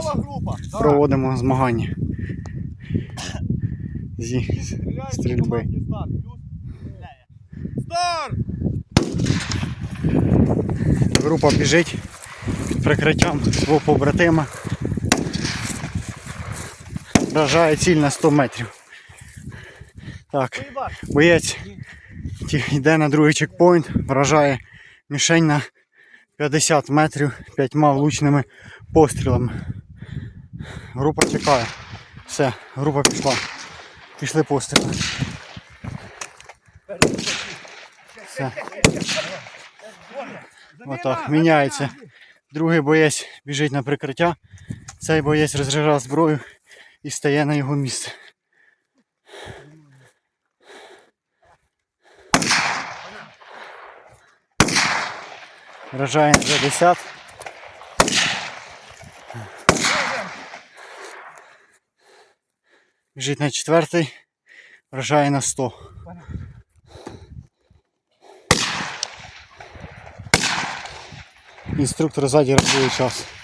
Група. проводимо змагання зі стрільби. Старт! Група біжить під прикриттям свого побратима. Вражає ціль на 100 метрів. Так, боєць йде на другий чекпоінт, вражає мішень на 50 метрів п'ятьма влучними пострілами. Група чекає. Все, група пішла. Пішли постріли. Все. Отак, міняється. Другий боєць біжить на прикриття. Цей боєць розряджає зброю і стає на його місце. Вражає на 50. Біжить на четвертий. Вражає на 100. Інструктор ззаді рахує час.